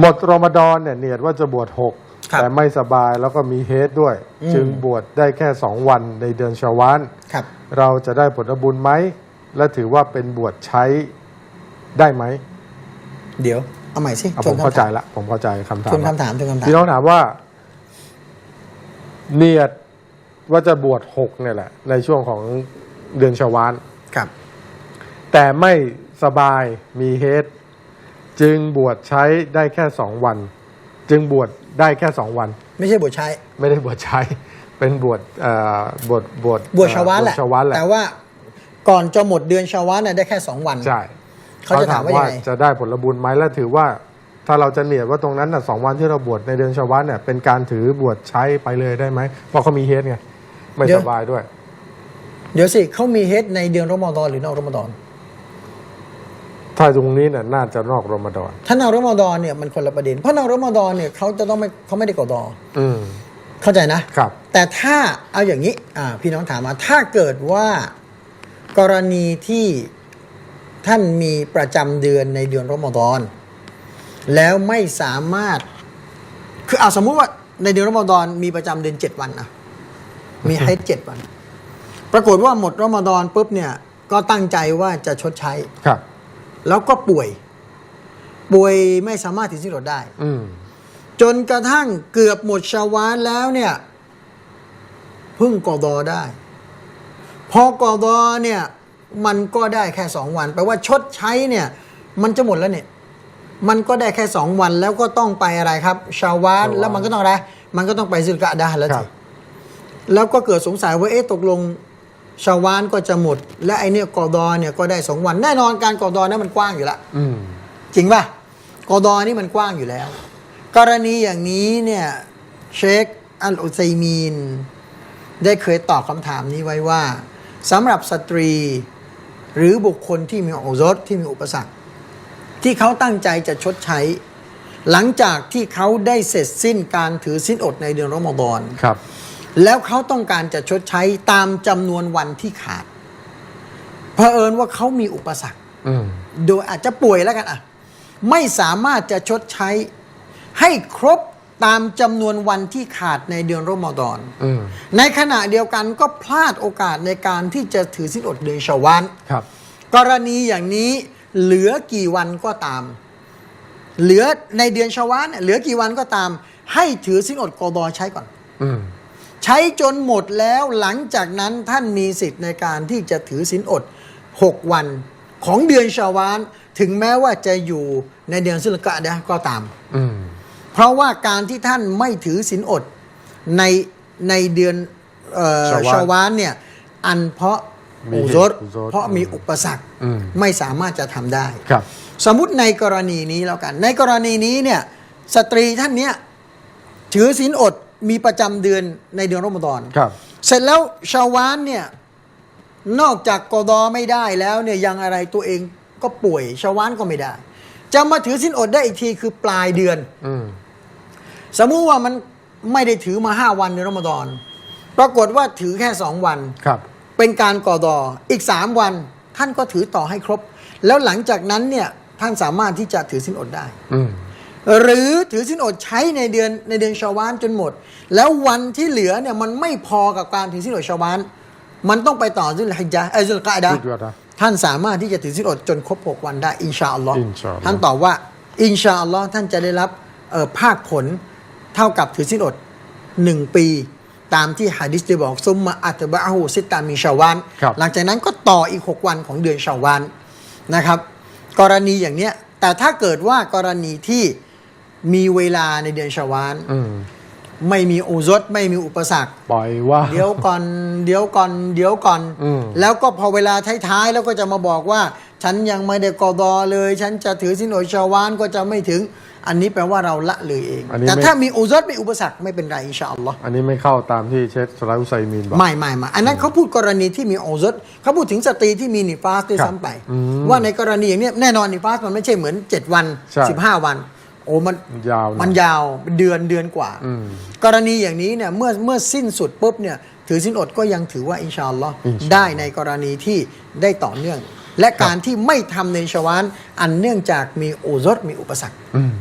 หมดรอมฎอนเนี่ยเนียดว่าจะบวชหกครับแต่ไม่สบายแล้วก็มีเฮดด้วย อืม จึงบวชได้แค่สองวันในเดือนชาวาน ครับ เราจะได้ผลบุญไหม และถือว่าเป็นบวชใช้ได้ไหมเดี๋ยว เอาใหม่สิอะชผวนมเข้าคำใจถามละผมเข้าใจคำถามชวนละคำถามชวนคำถามพี่น้องถามว่า เนียดว่าจะบวชหกเนี่ยแหละ ในช่วงของเดือนชาวาน ครับ แต่ไม่สบายมีเฮด จึงบวชใช้ได้แค่สองวัน จึงบวชได้แค่สองวัน ไม่ใช่บวชใช้ ไม่ได้บวชใช้ เป็นบวชเอ่อบวชบวชบวชชาวานแหละบชาวานแหละแต่ว่าก่อนจะหมดเดือนชาวานน่ะได้แค่สองวันใช่เขาจะถามว่ายังไงจะได้ผลบุญไหมและถือว่า ถ้าเราจะเนียดว่าตรงนั้นน่ะสองวันที่เราบวชในเดือนชาวานเนี่ยเป็นการถือบวชใช้ไปเลยได้ไหมเพราะเขามีเฮดไงไม่สบายด้วย เดี๋ยวสิเขามีเฮดในเดือนรอมฎอนหรือนอกรอมฎอน ถ้าตรงนี้เนี่ยน่าจะนอกรอมฎอนถ้านอกรอมฎอนเนี่ยมันคนละประเด็น เพราะนอกรอมฎอนเนี่ยเขาจะต้องไม่เขาไม่ได้กอดออืมเข้าใจนะครับ แต่ถ้าเอาอย่างนี้ อ่า พี่น้องถามมา ถ้าเกิดว่ากรณีที่ท่านมีประจำเดือนในเดือนรอมฎอน แล้วไม่สามารถ คือเอาสมมุติว่าในเดือนรอมฎอนมีประจำเดือนเจ็ดวันนะมีให้เจ็ดวัน ปรากฏว่าหมดรอมฎอนปุ๊บเนี่ย ก็ตั้งใจว่าจะชดใช้ครับ แล้วก็ป่วย ป่วยไม่สามารถถือสินอดได้อืมจนกระทั่งเกือบหมดชาวานแล้วเนี่ยเพึ่งกอดอได้ พอกอดอเนี่ย มันก็ได้แค่สองวันแปลว่าชดใช้เนี่ย มันจะหมดแล้วเนี่ย มันก็ได้แค่สองวันแล้วก็ต้องไปอะไรครับ ชาวานชาวานแล้วมันก็ต้องอะไรมันก็ต้องไปซิลกะดาห์แล้วครัสิบแล้วก็เกิดสงสัยว่าเอ๊ะตกลง ชาวานก็จะหมด และไอเนี่ยกอดอเนี่ยก็ได้สองวัน แน่นอนการกอดอนั้นมันกว้างอยู่แล้วอืมจริงป่ะกอดอนี่มันกว้างอยู่แล้ว กรณีอย่างนี้เนี่ยเชคอัลอุซัยมีน ได้เคยตอบคำถามนี้ไว้ว่าสำหรับสตรีหรือบุคคลที่มีอุรสที่มีอุปสรรค ที่เขาตั้งใจจะชดใช้ หลังจากที่เขาได้เสร็จสิ้นการถือสิ้นอดในเดือนรอมฎอนครับ แล้วเขาต้องการจะชดใช้ตามจำนวนวันที่ขาดเผอิญว่าเขามีอุปสรรคอืมโดยอาจจะป่วยแล้วกันอะ ไม่สามารถจะชดใช้ ให้ครบตามจำนวนวันที่ขาดในเดือนรอมฎอนอืมในขณะเดียวกันก็พลาดโอกาสในการที่จะถือสิ้นอดเดือนชาวานครับ กรณีอย่างนี้เหลือกี่วันก็ตาม เหลือในเดือนชาวานเนี่ยเหลือกี่วันก็ตาม ให้ถือสิ้นอดกอดอใช้ก่อน อืม ใช้จนหมดแล้วหลังจากนั้นท่านมีสิทธิ์ในการที่จะถือศีลอด 6 วันของเดือนชาวาน ถึงแม้ว่าจะอยู่ในเดือนสุลกะดะห์ก็ตามอืมเพราะว่าการที่ท่านไม่ถือศีลอดในในเดือนเอ่อชาวาลชาวานเนี่ย อันเพราะมีอุเหตุซรอุซรเพราะมีอุปสรรคอืมไม่สามารถจะทำได้ครับสมมุติในกรณีนี้แล้วกัน ในกรณีนี้เนี่ย สตรีท่านเนี้ยถือศีลอด มีประจำเดือนในเดือนรอมฎอนครับ เสร็จแล้วชาวานเนี่ยนอกจากกอดอไม่ได้แล้วเนี่ยยังอะไรตัวเองก็ป่วยชาวานก็ไม่ได้ จะมาถือสินอดได้อีกทีคือปลายเดือนอืมสมมุติว่ามันไม่ได้ถือมาห้าวันในรอมฎอนปรากฏว่าถือแค่สองวันครับ เป็นการกอดออีกสามวัน ท่านก็ถือต่อให้ครบ แล้วหลังจากนั้นเนี่ยท่านสามารถที่จะถือสินอดได้อืม หรือถือสินอดใช้ในเดือนในเดือนชาวานจนหมด แล้ววันที่เหลือเนี่ยมันไม่พอกับการถือสินอดชาวาน มันต้องไปต่อซุลฮิจญะห์เอยซุลกะดะห์ซุลกะดะห์ท่านสามารถที่จะถือสินอดจนครบ 6 วันได้ อินชาอัลลอฮ์อินชาอัลลอฮ์ท่านตอบว่า อินชาอัลลอฮ์ท่านจะได้รับเอ่อภาคผลเท่ากับถือสินอดหนึ่งปีตามที่ฮะดิษได้บอกซุมมาอัตบะฮูซิตามีชาวานครับหลังจากนั้นก็ต่ออีก 6 วันของเดือนชาวานนะครับ กรณีอย่างเนี้ยแต่ถ้าเกิดว่ากรณีที่ มีเวลาในเดือนชาวานอืมไม่มีอุซดไม่มีอุปสรรค ปล่อยว่า เดี๋ยวก่อน เดี๋ยวก่อน เดี๋ยวก่อนอืมแล้วก็พอเวลาท้ายๆ แล้วก็จะมาบอกว่า ฉันยังไม่ได้กอดอเลย ฉันจะถือสินอดชาวานก็จะไม่ถึง อันนี้แปลว่าเราละเลยเองอันนี้แต่ไม่ถ้ามีอุซดมีอุปสรรคไม่เป็นไรอินชาอัลลอฮ์อันนี้ไม่เข้าตามที่เชฟสไลาอุไซมีนบอก ไม่ไม่ไม่อันนั้นเขาพูดกรณีที่มีอุซดเขาพูดถึงสตรีที่มีนิฟาสด้วยครับซ้ำไปอืมว่าในกรณีอย่างเนี้ยแน่นอนนิฟาสมันไม่ใช่เหมือน 7 วันใช่15 วัน โอ้มันยาวหน่อยมันยาวเดือนเดือนกว่าอืมกรณีอย่างนี้เนี่ยเมื่อเมื่อสิ้นสุดปุ๊บเนี่ยถือสิ้นอดก็ยังถือว่าอินชาอัลลอฮ์อินชาอัลลอฮ์ได้ในกรณีที่ได้ต่อเนื่อง และการที่ไม่ทำในชาวานอันเนื่องจากมีอุซดมีอุปสรรคอืม